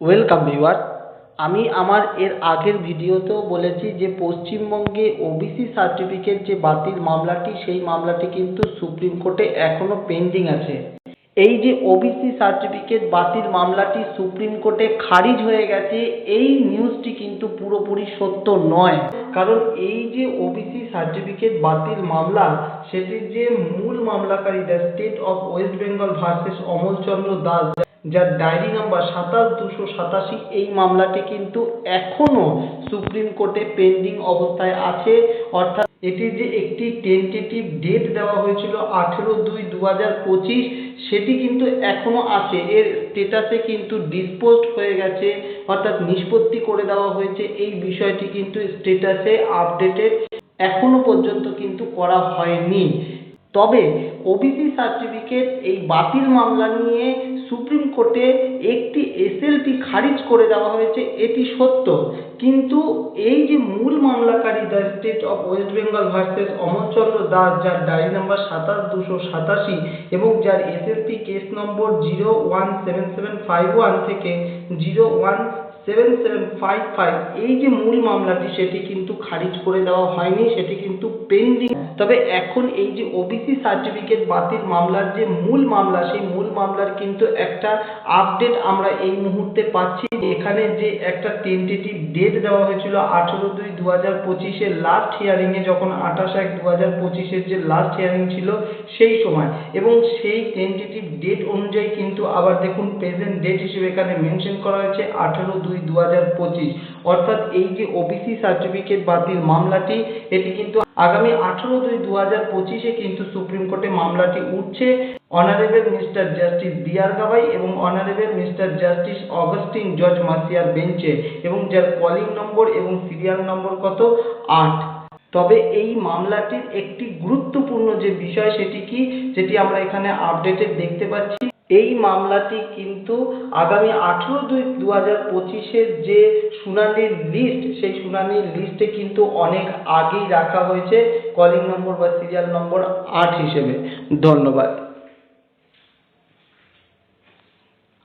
Welcome viewer আমি আমার এর আগের ভিডিওতেও বলেছি যে পশ্চিমবঙ্গে ওবিসি সার্টিফিকেট যে বাতিল মামলাটি, সেই মামলাটি কিন্তু সুপ্রিম কোর্টে এখনও পেন্ডিং আছে। এই যে ওবিসি সার্টিফিকেট বাতিল মামলাটি সুপ্রিম কোর্টে খারিজ হয়ে গেছে, এই নিউজটি কিন্তু পুরোপুরি সত্য নয়। কারণ এই যে ওবিসি সার্টিফিকেট বাতিল মামলা, সেটির যে মূল মামলাকারী the state of West Bengal versus Amalchandra Das যার ডায়েরি নাম্বার সাতাশ দুশো সাতাশি, এই মামলাটি কিন্তু এখনও সুপ্রিম কোর্টে পেন্ডিং অবস্থায় আছে। অর্থাৎ এটির যে একটি টেন্টেটিভ ডেট দেওয়া হয়েছিল আঠেরো দুই দু হাজার পঁচিশ, সেটি কিন্তু এখনও আছে। এর স্টেটাসে কিন্তু ডিসপোজড হয়ে গেছে, অর্থাৎ নিষ্পত্তি করে দেওয়া হয়েছে। এই বিষয়টি কিন্তু স্টেটাসে আপডেটেড এখনও পর্যন্ত কিন্তু করা হয়নি। তবে ওবিসি সার্টিফিকেট এই বাতিল মামলা নিয়ে সুপ্রিম কোর্টে একটি এসএলপি খারিজ করে দেওয়া হয়েছে, এটি সত্য। কিন্তু এই যে মূল মামলাকারী the state of West Bengal versus Amarchandra Das, যার ডায়েরি নাম্বার সাতাশ, দুশো সাতাশি এবং যার SLP case number zero one seven seven five one থেকে zero one seven seven five five এই যে মূল মামলাটি সেটি কিন্তু খারিজ করে দেওয়া হয়নি, সেটি কিন্তু পেন্ডিং তবে এখন এই যে ওবিসি সার্টিফিকেট বাতিল মামলার যে মূল মামলা, সেই মূল মামলার কিন্তু একটা আপডেট আমরা এই মুহূর্তে পাচ্ছি। এখানে যে একটা টেন্টেটিভ ডেট দেওয়া হয়েছিল আঠেরো দুই দু হাজার পঁচিশের লাস্ট হিয়ারিংয়ে যখন আঠাশ এক দু হাজার পঁচিশের যে লাস্ট হিয়ারিং ছিল, সেই সময়। এবং সেই টেন্টেটিভ ডেট অনুযায়ী কিন্তু আবার দেখুন প্রেজেন্ট ডেট হিসেবে এখানে মেনশন করা হয়েছে আঠেরো দুই দু হাজার পঁচিশ। অর্থাৎ এই যে ওবিসি সার্টিফিকেট বাতিল মামলাটি, এটি কিন্তু আগামী আঠেরো দুই দু হাজার পঁচিশে কিন্তু সুপ্রিম কোর্টে মামলাটি উঠছে। Honourable mister justice B R Gavai এবং honourable mister justice Augustine George মাসিয়ার বেঞ্চে এবং যার কলিং নম্বর এবং সিরিয়াল নম্বর কত? আট। তবে এই মামলাটির একটি গুরুত্বপূর্ণ যে বিষয় সেটি কি? যেটি আমরা এখানে আপডেটেড দেখতে পাচ্ছি। এই মামলাটি কিন্তু আগামী আঠেরো দুই দু হাজার পঁচিশের যে শুনানির লিস্ট সেই শুনানির লিস্টে কিন্তু অনেক আগেই রাখা হয়েছে। কলিং নম্বর বা সিরিয়াল নম্বর আট হিসেবে। ধন্যবাদ।